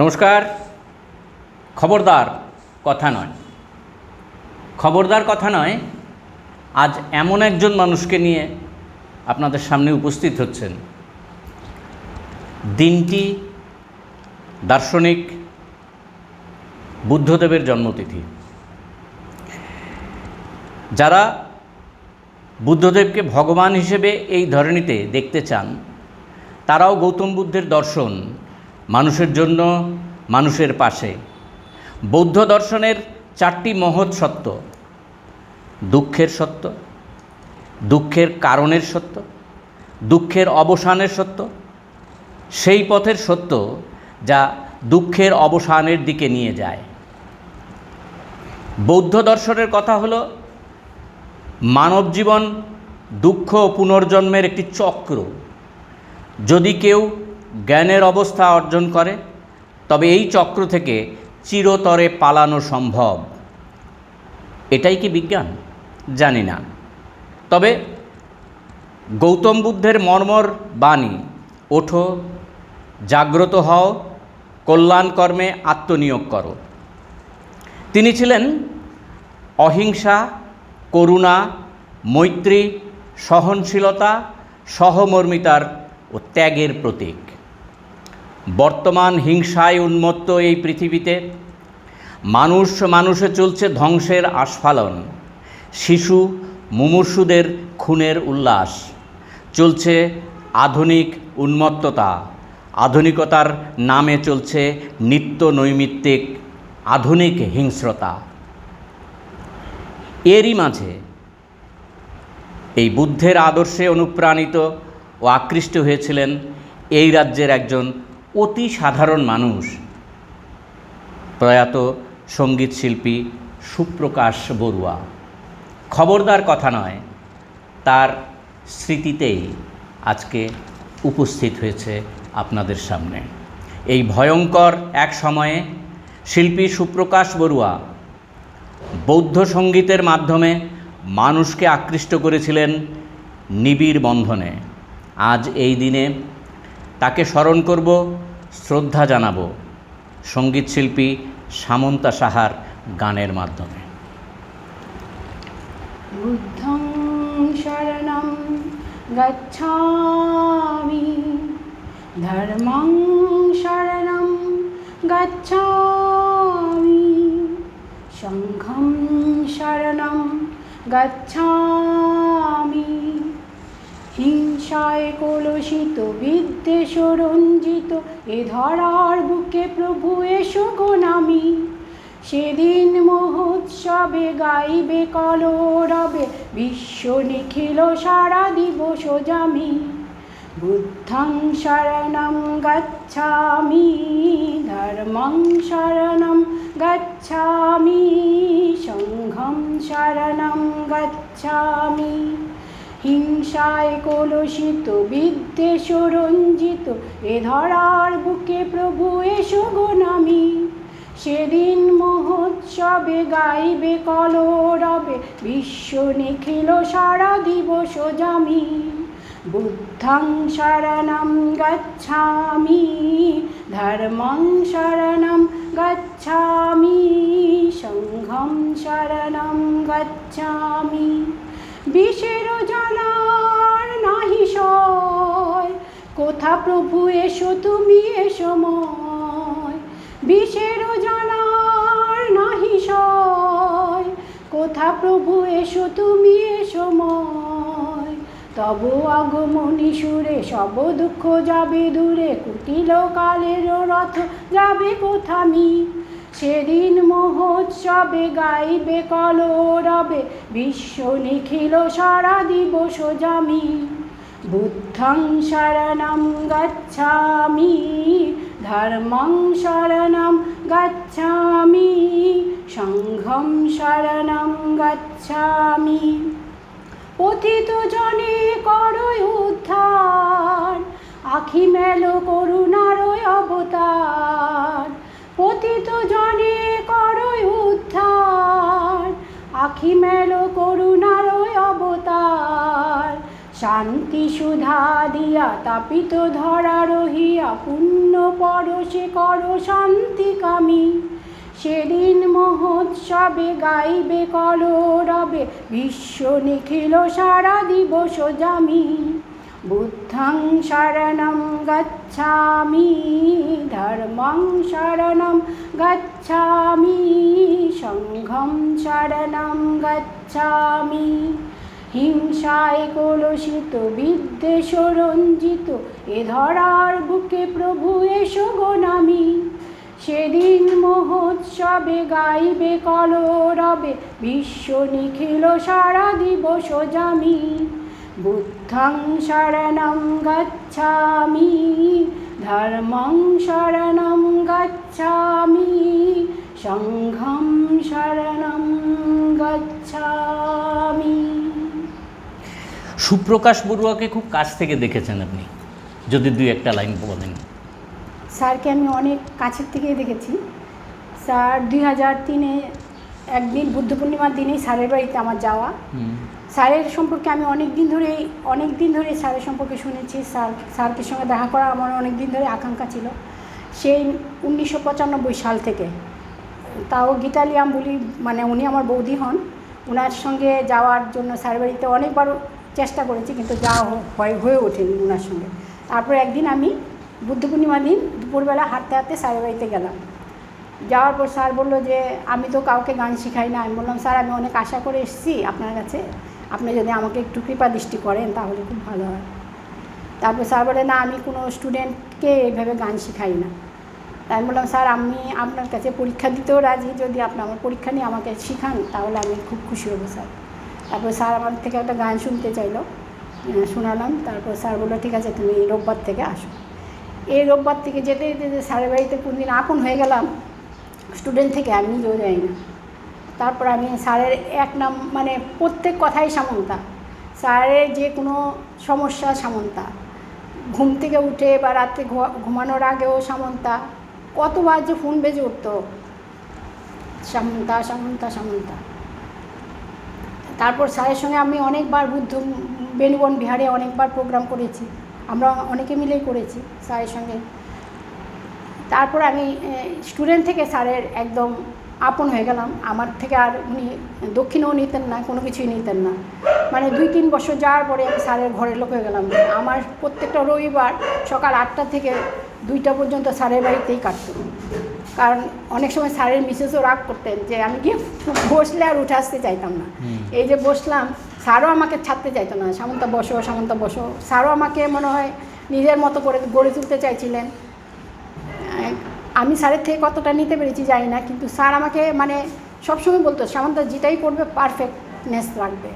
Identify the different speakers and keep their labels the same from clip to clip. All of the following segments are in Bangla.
Speaker 1: নমস্কার। খবরদার কথা নয়। খবরদার কথা নয়, আজ এমন একজন মানুষকে নিয়ে আপনাদের সামনে উপস্থিত হচ্ছেন। দিনটি দার্শনিক বুদ্ধদেবের জন্মতিথি। যারা বুদ্ধদেবকে ভগবান হিসেবে এই ধরনীতে দেখতে চান, তারাও গৌতম বুদ্ধের দর্শন মানুষের জন্য, মানুষের পাশে। বৌদ্ধ দর্শনের চারটি মহৎ সত্য। দুঃখের সত্য, দুঃখের কারণের সত্য, দুঃখের অবসানের সত্য। সেই পথের সত্য যা দুঃখের অবসানের দিকে নিয়ে যায়। বৌদ্ধ দর্শনের কথা হলো মানব জীবন দুঃখ পুনর্জন্মের একটি চক্র। যদি কেউ জ্ঞানের অবস্থা অর্জন করে, তবে এই চক্র থেকে চিরতরে পালানো সম্ভব। এটাই কি বিজ্ঞান? জানি না। তবে গৌতম বুদ্ধের মর্মর বাণী, ওঠো, জাগ্রত হও, কল্যাণ কর্মে আত্মনিয়োগ করো। তিনি ছিলেন অহিংসা, করুণা, মৈত্রী, সহনশীলতা, সহমর্মিতার ও ত্যাগের প্রতীক। বর্তমান হিংসায় উন্মত্ত এই পৃথিবীতে মানুষ মানুষে চলছে ধ্বংসের আস্ফালন। শিশু, মুমূর্ষুদের খুনের উল্লাস। চলছে আধুনিক উন্মত্ততা। আধুনিকতার নামে চলছে নিত্য নৈমিত্তিক আধুনিক হিংস্রতা। এরই মাঝে এই বুদ্ধের আদর্শে অনুপ্রাণিত ও আকৃষ্ট হয়েছিলেন এই রাজ্যের একজন অতি সাধারণ মানুষ। প্রয়াত সংগীত শিল্পী সুপ্রকাশ বড়ুয়া। খবরদার কথা নয়, তার স্মৃতিতেই আজকে উপস্থিত হয়েছে আপনাদের সামনে। এই ভয়ঙ্কর এক সময়ে শিল্পী সুপ্রকাশ বড়ুয়া বৌদ্ধ সঙ্গীতের মাধ্যমে মানুষকে আকৃষ্ট করেছিলেন নিবিড় বন্ধনে। আজ এই দিনে তাকে স্মরণ করব, শ্রদ্ধা জানাব। সঙ্গীতশিল্পী সামন্তা সাহার গানের মাধ্যমে।
Speaker 2: বুদ্ধং শরণম গচ্ছামি, ধর্মং শরণম গচ্ছামি, শঙ্খম শরণম গচ্ছামি। হিংসায় কলসিত বিদ্বেষ রঞ্জিত এ ধরার বুকে প্রভু এসো নামি। সেদিন মহোৎসবে গাইবে কলরবে, বিশ্ব নিখিল সারা দিবস জামি। বুদ্ধং শরণং গচ্ছামি, ধর্মং শরণং গচ্ছামি সঙ্ঘং শরণং গচ্ছামি। হিংসায় কলসিত বিদ্বেষ রঞ্জিত এ ধরার বুকে প্রভু এসো গো নামি। সেদিন মহোৎসবে গাইবে কলরবে, বিশ্ব নিখিল সারা দিবস জামি। বুদ্ধং শরণং গচ্ছামি, ধর্মং শরণং গচ্ছামি সঙ্ঘং শরণং গচ্ছামি। বিষের জানার নাহি সয়। কোথা প্রভু এসো তুমি এসো ময় বিষের জানার নাহি সয়। কোথা প্রভু এসো তুমি এসো ময় তব আগমনী সুরে সব দুঃখ যাবে দূরে, কুটিল কালের রথ যাবে কোথামি সেদিন মহোৎসবে গাইবে কলরবে, বিশ্ব নিখিল সারা দিবস জামি। বুদ্ধং শরণং গচ্ছামি, ধর্মং শরণং গচ্ছামি সংঘম শরণং গচ্ছামি। পথিত জনে করয় উদ্ধার আখি মেল করুণার অবতার। পতিত জনে করয় উদ্ধার। আখি মেল করুণার অবতার। শান্তি সুধা দিয়া তাপিত ধরা রহিয়া পুণ্য পরশে কর শান্তিকামী সেদিন মহোৎসবে গাইবে কলরবে, বিশ্ব নিখিল সারা দিবস জামি। বুদ্ধং শরণং গচ্ছামি ধর্মং শরণং গচ্ছামি সংঘম শরণং গচ্ছামি হিংসায় কলসিত বিদ্বেষ রঞ্জিত এ ধরার বুকে প্রভু এসো গো নামি। সেদিন মহোৎসবে গাইবে কলরবে, বিশ্ব নিখিল সারা দিবস জামি। বুদ্ধং শরণং গচ্ছামি ধর্মং শরণং গচ্ছামি সংঘং শরণং গচ্ছামি
Speaker 1: সুপ্রকাশ বড়ুয়াকে খুব কাছ থেকে দেখেছেন আপনি যদি দুই একটা লাইন বলেন।
Speaker 2: স্যারকে আমি অনেক কাছের থেকেই দেখেছি। স্যার দুই হাজার তিনে একদিন বুদ্ধ পূর্ণিমার দিনেই স্যারের বাড়িতে আমার যাওয়া। স্যারের সম্পর্কে আমি অনেক দিন ধরেই অনেক দিন ধরে স্যারের সম্পর্কে শুনেছি। স্যার, স্যারকে সঙ্গে দেখা করা আমার অনেক দিন ধরে আকাঙ্ক্ষা ছিল। সেই উনিশশো পঁচানব্বই সাল থেকে তাও গীতালিয়াম বলি মানে উনি আমার বৌদি হন। ওনার সঙ্গে যাওয়ার জন্য স্যার বাড়িতে অনেকবার চেষ্টা করেছি, কিন্তু যাওয়া হয়, হয়ে ওঠেনি ওনার সঙ্গে। তারপর একদিন আমি বুদ্ধ পূর্ণিমা দিন দুপুরবেলা হাঁটতে হাঁটতে স্যারের বাড়িতে গেলাম। যাওয়ার পর স্যার বলল যে, আমি তো কাউকে গান শেখাই না। আমি বললাম, স্যার, আমি অনেক আশা করে এসেছি আপনার কাছে। আপনি যদি আমাকে একটু কৃপা দৃষ্টি করেন, তাহলে খুব ভালো হয়। তারপর স্যার বলে, না, আমি কোনো স্টুডেন্টকে এইভাবে গান শেখাই না। তাই আমি বললাম, স্যার, আমি আপনার কাছে পরীক্ষা দিতেও রাজি। যদি আপনি আমার পরীক্ষা নিয়ে আমাকে শেখান, তাহলে আমি খুব খুশি হব, স্যার। তারপর স্যার আমার থেকে একটা গান শুনতে চাইলো। শোনালাম। তারপর স্যার বলল, ঠিক আছে, তুমি রোববার থেকে আসো। এই রোববার থেকে যেতে যেতে স্যারের বাড়িতে কোনদিন আপন হয়ে গেলাম। স্টুডেন্ট থেকে আমি নিজেও যাই না। তারপর আমি স্যারের এক নাম মানে প্রত্যেক কথাই সামন্তা। স্যারের যে কোনো সমস্যা সামন্তা। ঘুম থেকে উঠে বা রাত্রে ঘুমানোর আগেও সামন্তা। কতবার যে ফোন বেজে উঠতো। সামন্তা সামন্তা সামন্তা। তারপর স্যারের সঙ্গে আমি অনেকবার বুদ্ধ বেনুবন বিহারে অনেকবার প্রোগ্রাম করেছি। আমরা অনেকে মিলেই করেছি স্যারের সঙ্গে। তারপর আমি স্টুডেন্ট থেকে স্যারের একদম আপন হয়ে গেলাম। আমার থেকে আর উনি দক্ষিণেও নিতেন না কোনো কিছুই নিতেন না। মানে দুই তিন বছর যাওয়ার পরে আমি স্যারের ঘরের লোক হয়ে গেলাম। আমার প্রত্যেকটা রবিবার সকাল আটটা থেকে দুইটা পর্যন্ত স্যারের বাড়িতেই কাটত। কারণ অনেক সময় স্যারের মিসেসও রাগ করতেন যে আমি গিয়ে বসলে আর উঠে আসতে চাইতাম না। এই যে বসলাম স্যারও আমাকে ছাড়তে চাইতো না। সামন্ত বসো সামন্ত বসো। স্যারও আমাকে মনে হয় নিজের মতো করে গড়ে তুলতে চাইছিলেন। আমি স্যারের থেকে কতটা নিতে পেরেছি জানি না কিন্তু স্যার আমাকে মানে সবসময় বলতো সামন্ত যেটাই করবে পারফেক্টনেস রাখবে।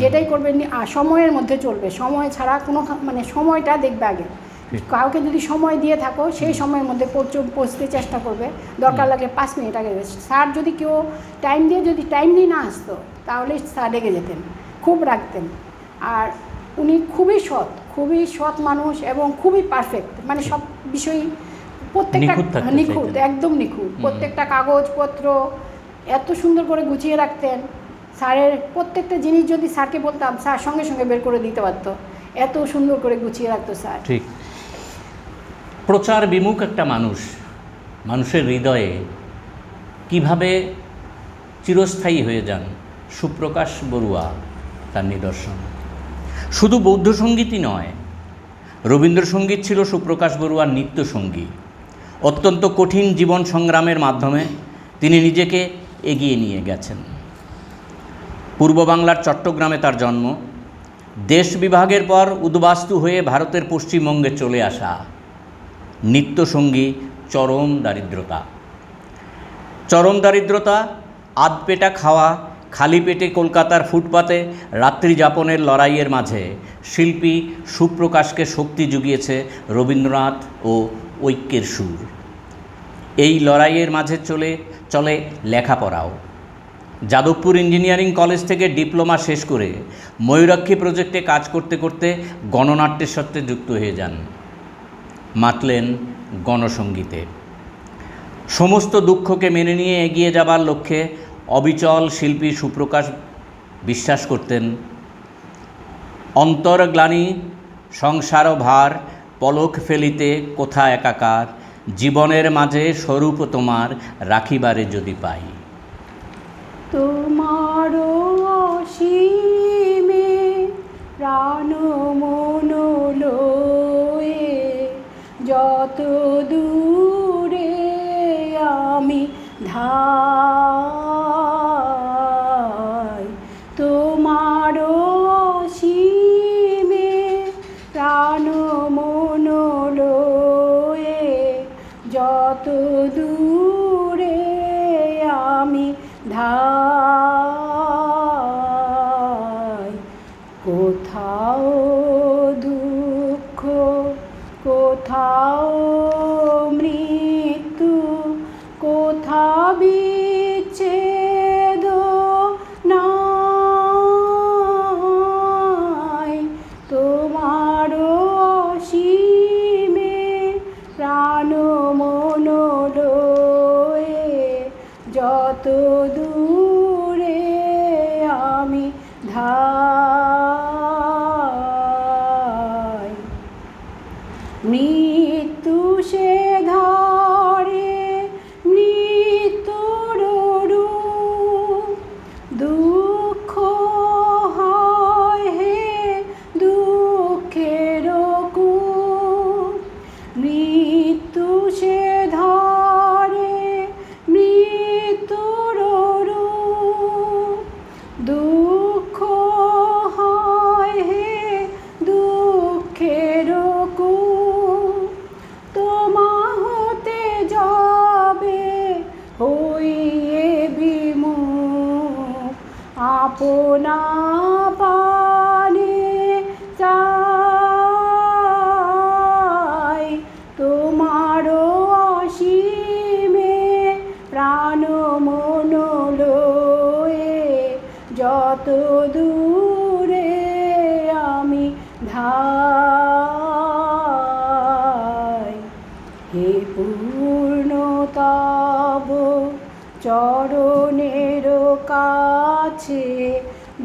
Speaker 2: যেটাই করবে আর সময়ের মধ্যে চলবে। সময় ছাড়া কোনো মানে সময়টা দেখবে আগে। কাউকে যদি সময় দিয়ে থাকো সেই সময়ের মধ্যে পৌঁছ- পৌঁছতে চেষ্টা করবে। দরকার লাগলে পাঁচ মিনিট আগে স্যার যদি কেউ টাইম দিয়ে যদি টাইম নিয়ে না আসতো তাহলে স্যার রেগে যেতেন খুব রাখতেন আর উনি খুবই সৎ খুবই সৎ মানুষ এবং খুবই পারফেক্ট মানে সব বিষয়ই প্রত্যেকটা
Speaker 1: নিখুঁত।
Speaker 2: একদম নিখুঁত। প্রত্যেকটা কাগজপত্র এত সুন্দর করে গুছিয়ে রাখতেন। স্যারের প্রত্যেকটা জিনিস যদি স্যারকে বলতাম স্যার সঙ্গে সঙ্গে বের করে দিতে পারতো। এত সুন্দর করে গুছিয়ে রাখতো স্যার।
Speaker 1: ঠিক। প্রচার বিমুখ একটা মানুষ মানুষের হৃদয়ে কীভাবে চিরস্থায়ী হয়ে যান সুপ্রকাশ বড়ুয়া তার নিদর্শন? শুধু বৌদ্ধ সঙ্গীতই নয় রবীন্দ্রসঙ্গীত ছিল সুপ্রকাশ বড়ুয়ার নিত্যসঙ্গী। অত্যন্ত কঠিন জীবন সংগ্রামের মাধ্যমে তিনি নিজেকে এগিয়ে নিয়ে গেছেন। পূর্ব বাংলার চট্টগ্রামে তার জন্ম। দেশ বিভাগের পর উদ্বাস্তু হয়ে ভারতের পশ্চিমবঙ্গে চলে আসা নিত্যসঙ্গী চরম দারিদ্রতা। চরম দারিদ্রতা, আধপেটা খাওয়া, খালি পেটে কলকাতার ফুটপাতে রাত্রি যাপনের লড়াইয়ের মাঝে শিল্পী সুপ্রকাশকে শক্তি জুগিয়েছে রবীন্দ্রনাথ ও ঐক্যের সুর। এই লড়াইয়ের মাঝে চলে চলে লেখাপড়াও। যাদবপুর ইঞ্জিনিয়ারিং কলেজ থেকে ডিপ্লোমা শেষ করে ময়ূরাক্ষী প্রজেক্টে কাজ করতে করতে গণনাট্যের সাথে যুক্ত হয়ে যান। মাতলেন গণসঙ্গীতে সমস্ত দুঃখকে মেনে নিয়ে এগিয়ে যাবার লক্ষ্যে অবিচল শিল্পী সুপ্রকাশ বিশ্বাস করতেন, অন্তর্গ্লানি সংসার ভার পলক ফেলিতে কোথা একাকার, জীবনের মাঝে স্বরূপ তোমার রাখিবারে যদি পাই।
Speaker 2: তোমার প্রাণ মন যত দূরে আমি ধাই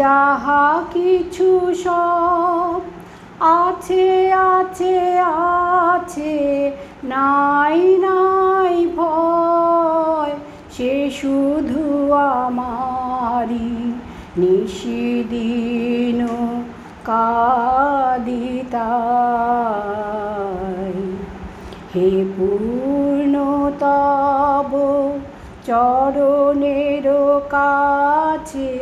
Speaker 2: যাহা কিছু সব আছে আছে আছে, নাই নাই ভয়, সে শুধু আমারি নিশিদিন কাদিতাই। হে পূর্ণতব চরণের কাছে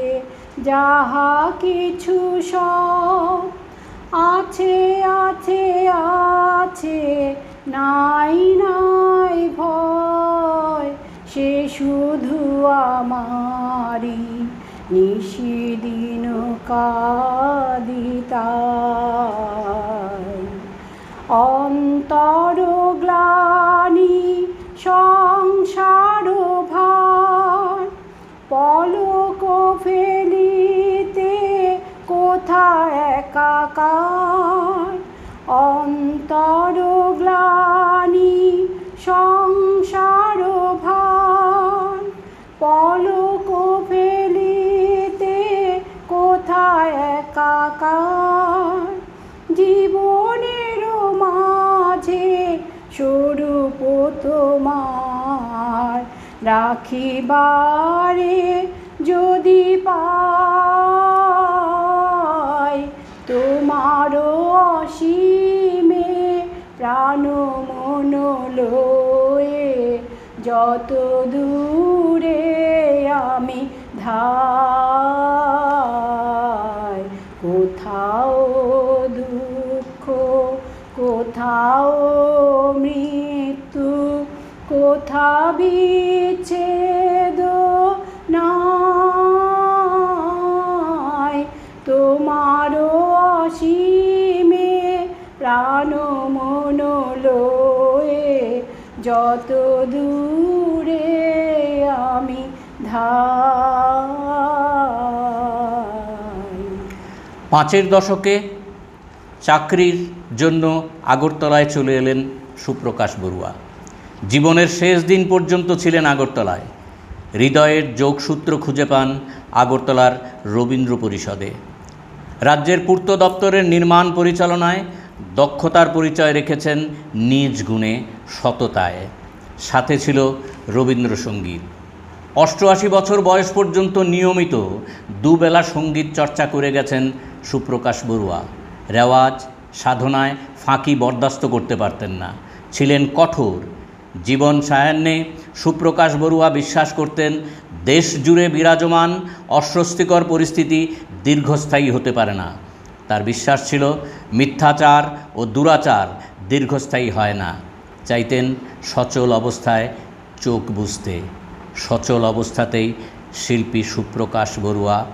Speaker 2: যাহা কিছু সব আছে আছে আছে, নাই নাই ভয়, সে শুধু আমারি নিশিদিন কাদিতাই। অন্তর একাকার অন্তর গ্লানি সংসার ভার, পলক ফেলিতে কোথায় একাকার? জীবনের মাঝে স্বরূপ তোমার রাখিবারে যদি পাই প্রাণ মন লয়ে যত দূরে আমি ধাই কোথাও দুঃখ কোথাও মৃত্যু কোথা বিচ্ছেদ
Speaker 1: পাঁচের দশকে চাকরির জন্য আগরতলায় চলে এলেন সুপ্রকাশ বড়ুয়া। জীবনের শেষ দিন পর্যন্ত ছিলেন আগরতলায়। হৃদয়ের যোগসূত্র খুঁজে পান আগরতলার রবীন্দ্র পরিষদে। রাজ্যের পূর্ত দপ্তরের নির্মাণ পরিচালনায় দক্ষতার পরিচয় রেখেছেন নিজ গুণে সততায়। সাথে ছিল রবীন্দ্রসঙ্গীত। অষ্টআশি বছর বয়স পর্যন্ত নিয়মিত দুবেলা সংগীত চর্চা করে গেছেন সুপ্রকাশ বড়ুয়া। রেওয়াজ, সাধনায় ফাঁকি বরদাস্ত করতে পারতেন না। ছিলেন কঠোর। জীবন সায়ান্নে সুপ্রকাশ বড়ুয়া বিশ্বাস করতেন, দেশ জুড়ে বিরাজমান, অস্বস্তিকর পরিস্থিতি দীর্ঘস্থায়ী হতে পারে না। তার বিশ্বাস ছিল, মিথ্যাচার ও দুরাচার দীর্ঘস্থায়ী হয় না। চাইতেন সচল অবস্থায় চোখ বুঝতে। সচল অবস্থাতেই শিল্পী সুপ্রকাশ বড়ুয়া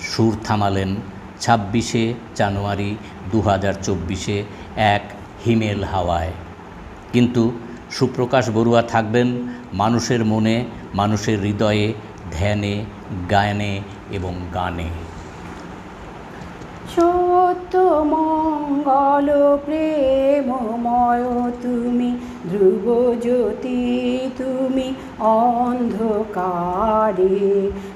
Speaker 1: সুর থামালেন। ছাব্বিশে জানুয়ারি দু হাজার চব্বিশে এক হিমেল হাওয়ায়। কিন্তু সুপ্রকাশ বড়ুয়া থাকবেন মানুষের মনে, মানুষের হৃদয়ে, ধ্যানে গায়নে এবং গানে।
Speaker 2: সত্য মঙ্গল প্রেমময় তুমি, ধ্রুব জ্যোতি তুমি। অন্ধকারে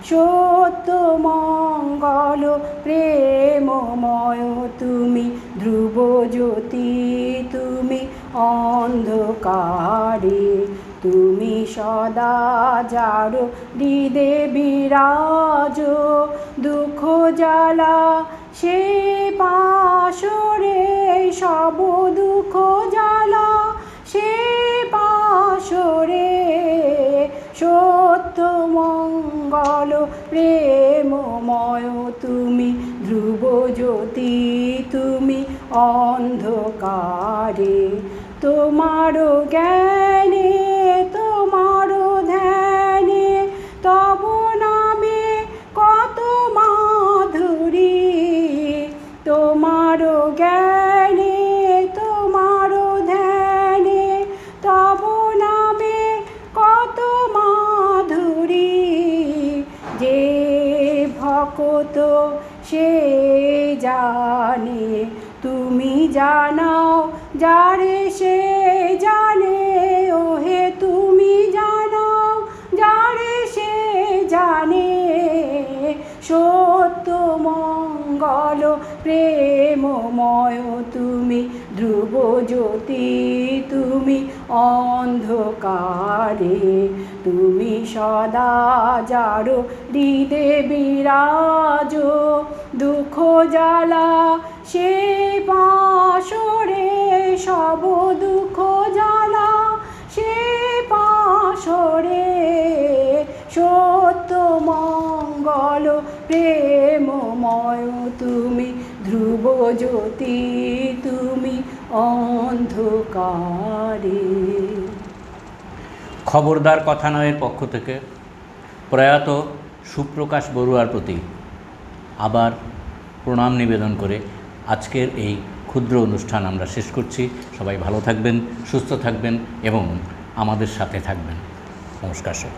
Speaker 2: সত্য মঙ্গল প্রেমময় তুমি, ধ্রুব জ্যোতি তুমি, অন্ধকারে তুমি সদা যার হৃদে বিরাজ, দুঃখ জ্বালা সে পাশরে সব দুঃখ জ্বালা সে পাশরে সত্য মঙ্গল প্রেমময় তুমি ধ্রুব জ্যোতি তুমি অন্ধকারে। তোমারও জ্ঞানে ভকত সে জানে, তুমি জানাও যারে সে জানে। ও হে তুমি জানাও যারে সে জানে। সত্য, মঙ্গল, প্রেমময়, তুমি ধ্রুব জ্যোতি তুমি অন্ধকারে, তুমি সদা যারো হৃদে বিরাজ, দুঃখ জ্বালা সে পাশরে, সব দুঃখ জ্বালা সে পাশরে, সত্য মঙ্গল, প্রেমময়, তুমি ধ্রুব জ্যোতি তুমি অন্ধকারে।
Speaker 1: খবরদার কথানয়ের পক্ষ থেকে প্রয়াত সুপ্রকাশ বড়ুয়ার প্রতি আবার প্রণাম নিবেদন করে আজকের এই ক্ষুদ্র অনুষ্ঠান আমরা শেষ করছি। সবাই ভালো থাকবেন, সুস্থ থাকবেন এবং আমাদের সাথে থাকবেন। নমস্কার